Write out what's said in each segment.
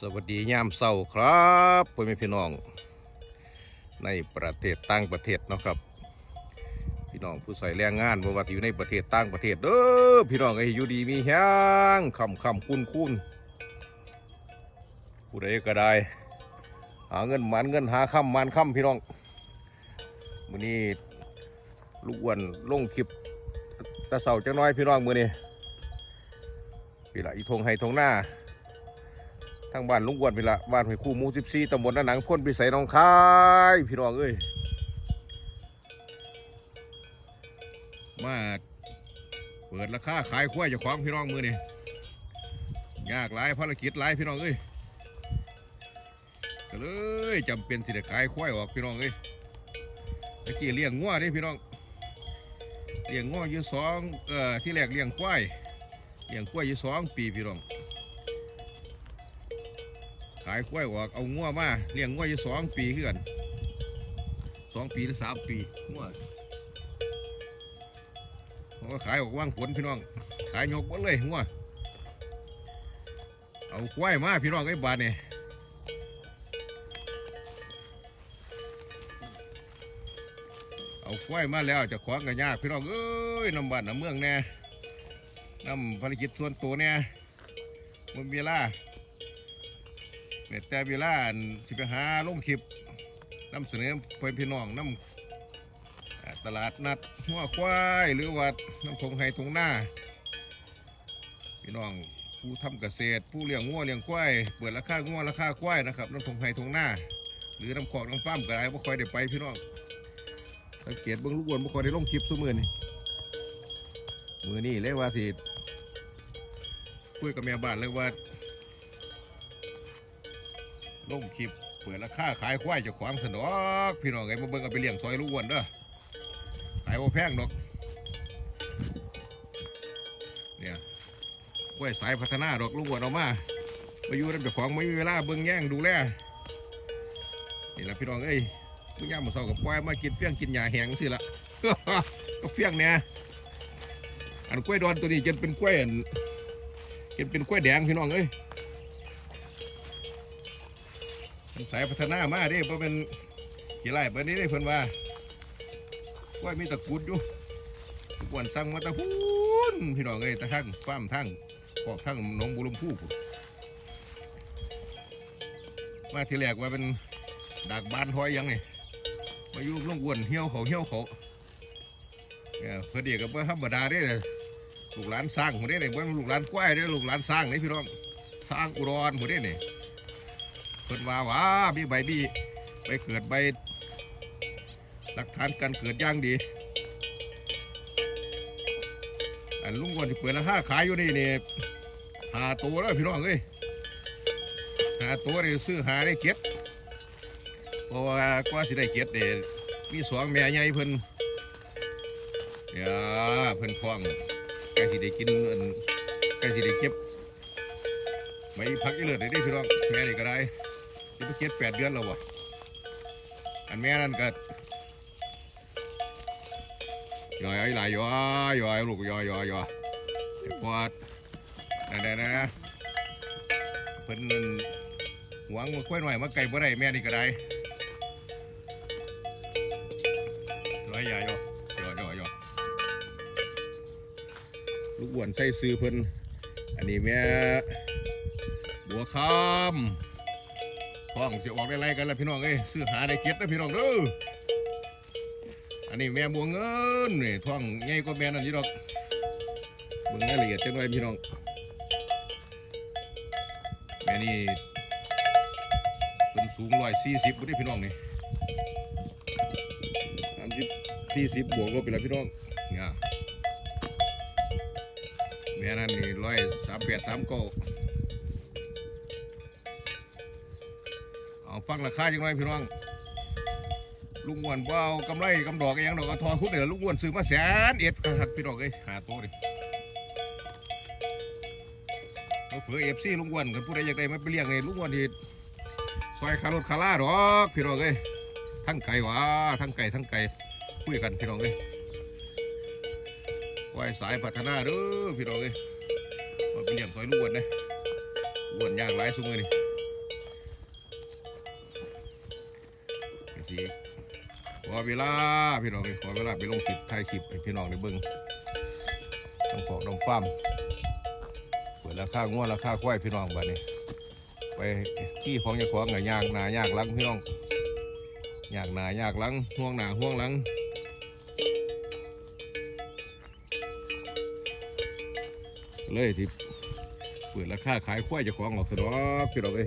สวัสดียามเศร้าครับพ่อแม่พี่น้อง ในประเทศต่างประเทศเนาะครับ พี่น้องผู้ใส่แรงงานบ่ว่าอยู่ในประเทศต่างประเทศเด้อพี่น้องไอ้ยอยู่ดีมีแฮงคำคำคุ้นคุ้นผู้ใดก็ได้ หาเงินหมันเงินหาคำมันคำพี่น้องมื้อนี้ลูกอ้วนลงคลิปตะเสาจังน้อยพี่น้องมื้อนี้พี่ละอีทงให้ทงหน้า ทางบ้านลุงอ้วนพี่ละบ้านห้วยคู่หมู่14ตำบลนาหนังพ้นพิสัยน้องคายพี่น้องเอ้ยมาเปิดราคาขายควายเจ้าของพี่น้องมือนี่ยากหลายภารกิจหลายพี่น้องเอ้ยก็เลยจำเป็นสิได้ขายควายออกพี่น้องเอ้ยตะกี้เลี้ยงงัวเด้พี่น้องเลี้ยงงัวอยู่สองเอ่อที่แรกเลี้ยงควายเลี้ยงควายอยู่สองปีพี่น้อง ขายกล้วยออกเอางัวมาเลี้ยงงัวอยู่สองปีคือกันสองปีหรือสามปีงัวเขาก็ขายออกว่างผลพี่น้อง ขายยกหมดเลยงัวเอากล้วยมาพี่น้องไอ้บาทนี่ยเอากล้วยมาแล้วจะขวางกันยากพี่น้องเอ้ยน้ำบ้านน้ำเมืองแน่น้ำภารกิจส่วนตัวเนี่ยมันเวลา เนี่ยแต่เวลาสิไปหาลงคลิปนำเสนอเพื่อนพี่น้องนำอ่าตลาดนัดหัวควายหรือว่าน้ำทงไฮทงหน้า พี่น้องผู้ทำเกษตร ผู้เลี้ยงงัวเลี้ยงควายเปิดราคางัวราคาควายนะครับน้ำทงไฮทงหน้า หรือน้ำขอกน้ำฟ้ามก็ได้บ่ค่อยได้ไปพี่น้องสังเกตเบื้องลูกวนบ่ค่อยได้ลงคลิปซุมือนี่มือนี่เรียว่าสิคุยกับแม่บ้านเลยว่า ลงคลิปเปิดราคาขายควายเจะขวางสนอกพี่น้องไงมาเบิ่งเอาไปเลี้ยงซอยลูกอ้วนเด้อขายว่าแพงดอกเนี่ยกล้วยสายพัฒนาดอกลูกอ้วนเอามามาอยู่นั่นเจ้าของไม่มีเวลาเบิ่งแย่งดูแลนี่แหละพี่น้องเอ้ยมึงย่ามมาเศร้ากับควายมากินเฟี้ยงกินหญ้าแห้งสิละก็เฟี้ยงเนี่ยอันกล้วยดอนตัวนี้จนเป็นกล้วยอันจนเป็นกล้วยแดงพี่น้องเอ้ย สายพัฒนามาเด้เพราะเป็นกี่ไร่เบอร์นี้ได้เพิ่นว่าว่ามีตะกุดอยู่กวันสั่งมาตะพูนพี่น้องเอ้ยตะทั้งฟามทั้งกอกทั้งหนองบุรมพูพุ่มาทีแรกว่าเป็นดากบานทอยยังไงมาอยู่ลงอ้วนเหี่ยวเขาเหี่ยวเขาเนี่ยพื่อเดียกับเพื่อธรรมดาเด้อลูกหลานสร้างหมดเด้เนี่ยเพื่อลูกหลานกล้วยเด้ลูกหลานสร้างนี่พี่น้องสร้างอุดรหมดเด้เนี่ย เพิ่นว่าว่ามีใบมีไปเกิดใบหลักฐานการเกิดย่างดี อันลุงก่อนที่เปิดราคาขายอยู่นี่นี่หาตัวแล้วพี่น้องเอ้ยหาตัวนี่ซื้อหาได้เก็บเพราะว่ากว่าสิได้เก็บเด้มีสองแม่ใหญ่เพิ่นเดี๋ยวเพิ่นคล้องใกล้สิได้กินอันใกล้สิได้เก็บไม่พักอีเลือดได้เด้พี่น้องแม่นี่ก็ได้ จะไปเก็บแปดเดือนแล้ววะอันแม่นั่นก็ย่อยหลยย่อยย่อยลูกย่อยย่อยย่อยไอ้ปอดนั่นนะนะเพิ่นหวังมาค่อยหน่อยมาไก่บ่ได้แม่นี่ก็ได้ยอยย่อยย่อยย่อยย่อยลูกอ้วนใส่ซื้อเพิ่นอันนี้แม่บัวคำ ท้องจะออกได้ไรกันล้วพี่น้องเอ้ยซื้อหาได้เก็บนะพี่น้องเด้ออันนี้แม่บัวเงินนี่ท้องใหญ่กว่าแม่นั่นอยี่ดอกเบิ่งรายละเอียดจังหน่อยพี่น้องแม่นี่เป็นสูงร้อยสี่สิบพี่น้องนี่สามสิบสี่สิบบวกลบไปแล้วพี่น้องเนี่ยแม่นั่นนี่ร้อยสามแปดสามเก้า เอาฟังราคาจังไรพี่น้อง ลุงอ้วนเอากำไรกำดอกอยังดอกเอาทอนคุดเนี่ยลุงอ้วนซื้อมาแสนเอ็ดครับพี่น้องเอ้ยหาตัวดิเผื่อเอฟซีลุงอ้วนกันผู้ใดอยากได้มาไปเลี้ยงเลยลุงอ้วนที่ซอยคารถคาร่าดอกพี่น้องเอ้ยทั้งไก่หวาทั้งไก่ทั้งไก่คุยกันพี่น้องเอ้ยไว้สายพัฒนาเด้อพี่น้องเอ้ยมาไปเลี้ยงซอยลุงอ้วนนะอ้วนยากหลายสุงเลยนี่ อเวลาพี่น้องขอเวลาไปลงคลิปถ่ายคลิปให้พี่น้องได้เบิ่งต้องขอกน้ำฟ้ามเปิดราคางัวราคาควายพี่น้องบัดนี้ ไปที่ของจ้าของกับยากหนายากลังพี่น้องยากหนายากลังห่วงหนาห่วงหลังเลยที่เปิดราคาขายควายจ้าของออกสะดอกพี่น้องเอ้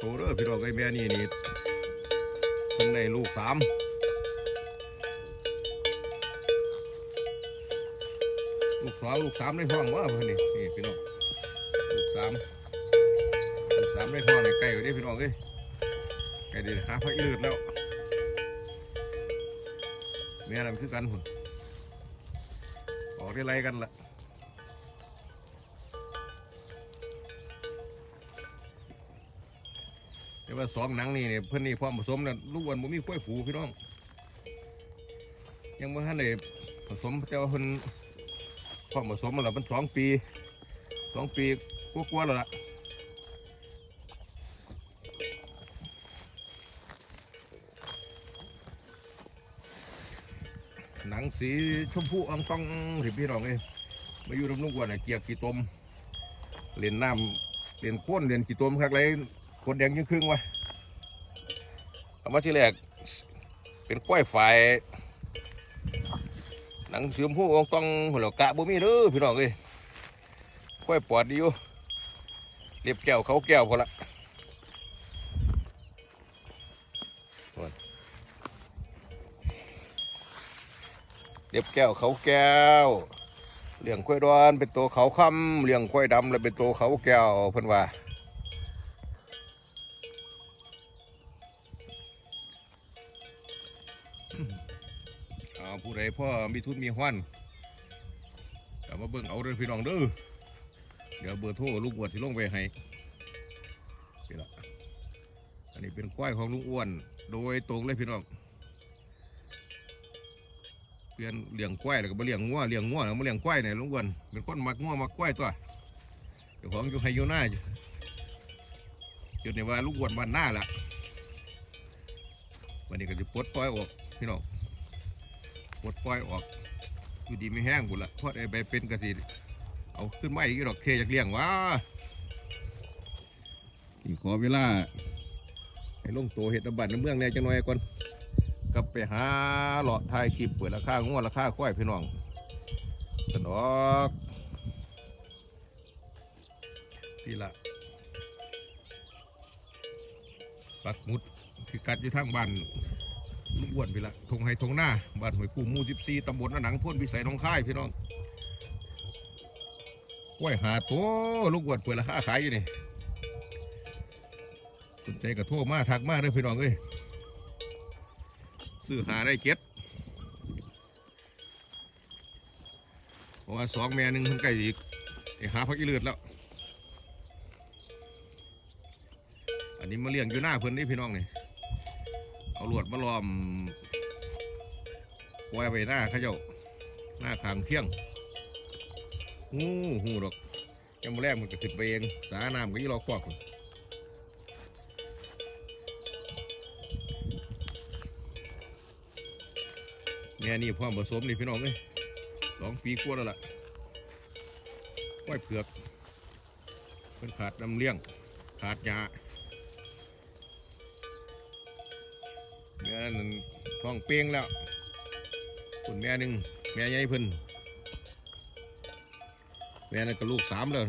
โตเด้อพี่น้องเอ้แม่นี่นี่เพิ่นได้ลูกสามลูกสองลูกสามในท้องว่าเพื่นนี่นี่พี่น้องลูกสามลูกสามในท้องนี่ใกล้อยู่ดิพี่น้องเอ้ยใกล้ดีหาพระอืดแล้วแม่นั่นคือกันหุ่นออกได้ไรกันละ แต่ว่าสองหนังนี่เนี่ยเพื่อนนี่พร้อมผสมนะลูกวันบ่มีกล้วยฝูพี่น้อง ยังไม่ทันได้ผสมแต่ว่าเพิ่นพอผสมมาแล้วมันสองปีสองปีกลัวๆแล้วล่ะหนังสีชมพูอ่องต้องสิพี่น้องเอ้ยมาอยู่ลำลุงกวนน่ะเกียกกี่ตมเล่นน้ำเล่นก้นเล่นกี่ตมครับไร นแดงยังครึ่งวะเอามาที่แรกเป็นกล้วยไฟหนังสีชมพูอองต้องหัวกะบ่มีเด้อพี่น้องเอ้ยค่อยปอดดีอยู่เรียบแก้วเขาแก้วพอละเรียบแก้วเขาแก้วเลี้ยงควายดอนเป็นตัวเขาค่ำเลี้ยงควายดำแล้วเป็นตัวเขาแก้วเพิ่นว่า พ่อมีทุนมีห้อนกลับมาเบิ่งเอาเด้อพี่น้องเด้อเดี๋ยวเบอร์โทรลูกอ้วนที่ลงไปให้นี่ละอันนี้เป็นควายของลุงอ้วน โดยตรงเลยพี่น้องเปลี่ยนเลี้ยงควายแล้วก็มาเลี้ยงงัวเลี้ยงงัวแล้วมาเลี้ยงควายเนี่ยลุงอ้วนเป็นคนมักงัวมักควายตัวเจ้าของอยู่ไฮอยู่หน้าจุดนี้ว่าลุงอ้วนบ้านหน้าละวันนี้ก็จะปลดปล่อยออกพี่น้อง ปลดปล่อยออกอยู่ดีไม่แห้งบุญละเพราะไอ้ใบเป็นกระสีเอาขึ้นมาอีกดอกเคอยากเลี้ยงวะอีขอเวลาให้ลงตัวเห็ดน้ำบัตรน้ำเมืองแน่จังหน่อยก่อนกลับไปหาหลอดทายคลิปเปิดราคางวดราคาควายพี่น้องสนอกพี่ละปักมุดพิกัดอยู่ทางบ้าน อ้วนไปละทงไฮทงหน้าบ้านหอยปูมู่สิบสี่ตำบลหนังพ่นวิสัยน้องค่ายพี่น้องกล้วยหาตัวลุงอ้วนเปิดราคาขายอยู่นี่สนใจกับโทรมาทักมาเลยพี่น้องเอ้ยซื้อหาได้เก็ดเพราะว่าสองแม่หนึ่งคนใกล้อีกไอ้หาพักอีเลือดแล้ว อันนี้มาเลี้ยงอยู่หน้าเพิ่นนี่พี่น้องนี่ เอาลวดมาล้อมไว้ไว้หน้าเขาเจ้าหน้าขางเที่ยงหูหูดอกยังมาแรกมันก็ขึ้นไปเองสาน้ำก็ยี่รอควักเนแม่นี่พ่อผสมนี่พี่น้องเอ้ยสองปีกว่าแล้วล่ะก้อยเผือกเป็นขาดน้ำเลี้ยง ขาดยา นั่นท้องเปียงแล้วคุณแม่หนึ่งแม่ใหญ่พิ่นแม่นั่นก็ลูกสามเลย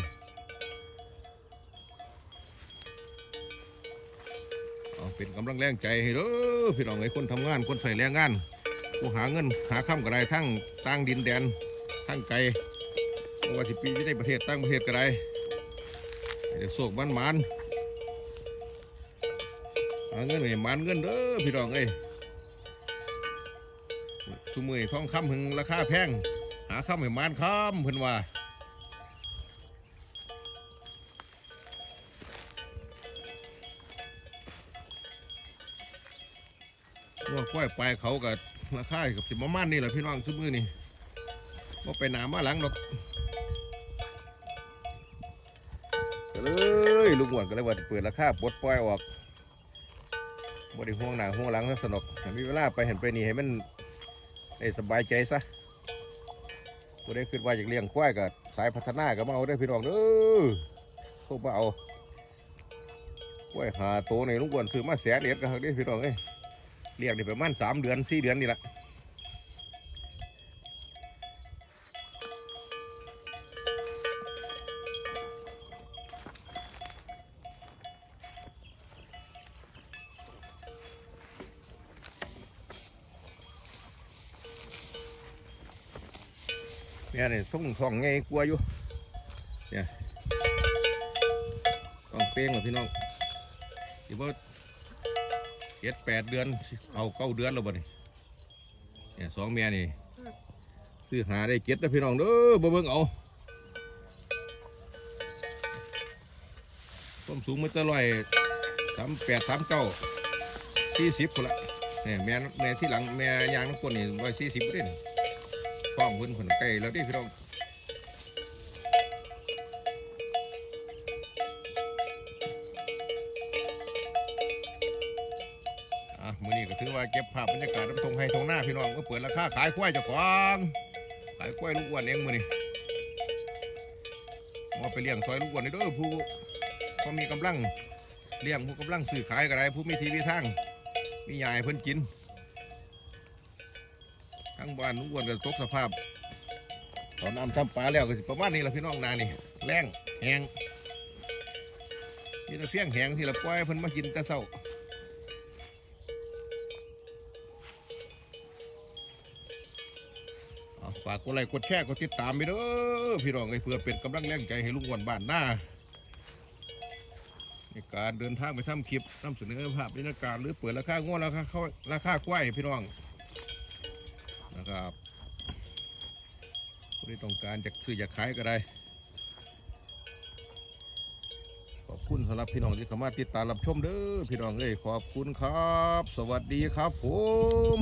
เป็นกำลังแรงใจให้เด้อพี่น้องไอ้คนทำงานคนใส่แรงงานผู้หาเงินหาข้ามก็ได้ทั้งต่างดินแดนทั้งไกลไม่ว่าสิปีที่ได้ประเทศตั้งประเทศก็ได้ให้ได้โศกมันมันหาเงินให้มันเงินเด้อพี่น้องเอ้ สมือทองคำถึงราคาแพง หาคำให้มันคำเพิ่นว่าว่าก้อยปลายเขากับราคากับสิประมาณนี่แหละพี่น้องสมือนี่โมก็ไปหนามาหลังดอกก็เลยลุงอ้วนก็เลยว่าเปิดราคาปลดปล่อยออกบ่ได้ห่วงหนาห่วงหลังแล้วสนุกมีเวลาไปเห็นไปนี่ให้มัน ได้สบายใจซะบ่ได้คิดว่าอยากเลี้ยงควายกับสายพัฒนาก็มาเอาได้พี่น้องเด้อพวกมาเอาควายหาโตในลุงกวนซื้อมาแสนเอ็ดกันได้พี่น้องเอ้ยเลี้ยงได้ประมาณสามเดือนสี่เดือนนี่แหละ เนี่ยนี่ส่งสองไงกลัวอยู่เนี่ยต้องเป้งหรอพี่น้องที่ว่าเจ็ดแปดเดือนเอาเก้าเดือนแล้วบ่นี่เนี่ยสองเมียนี่ซื้อหาได้เจ็ดแล้วพี่น้องเด้อบ่เบิ่งเอาความสูงมันจะลอยสามแปดสามเก้าสี่สิบคนละเนี่ยแม่แม่ที่หลังแม่ยางน้ำก้นนี่ร้อยสี่สิบเลยนี่ ฟ้องเพิ่นคนใกล้แล้วดิพี่น้องอะมื้อนี้ก็ถือว่าเก็บภาพบรรยากาศน้ำทงให้ทงหน้าพี่น้องก็เปิดราคาขายควายเจ้าของขายควายลูกอ้วนเองมื้อนี้มาไปเลี้ยงซอยลูกอ้วนนี่เด้อผู้พอมีกำลังเลี้ยงผู้กำลังซื้อขายก็ได้ผู้มีทีวีทางมียายเพิ่นกิน ทั้งบ้านนุ่งวนกันตกสภาพ ตอนน้ำทำปลาแล้วก็สิประมาณนี้ละพี่น้องนานี่แรงแหงนี่เราเพียงแหงที่เราปล่อยเพิ่นมากินแต่เช้าฝากกดไลค์กดแชร์กดติดตามไปเด้อพี่น้องไอ้เพื่อเป็นกำลังแรงใจให้ลุงอ้วนบ้านหน้าในการเดินทางไปทำคลิปนำเสนอภาพบรรยากาศหรือเปิดราคางวดราคาเข้าราคากล้วยพี่น้อง นะครับผู้ที่ต้องการจะซื้อจะขายก็ได้ ขอบคุณสำหรับพี่น้องที่เข้ามาติดตามรับชมเด้อพี่น้องเอ้ยขอบคุณครับ สวัสดีครับผม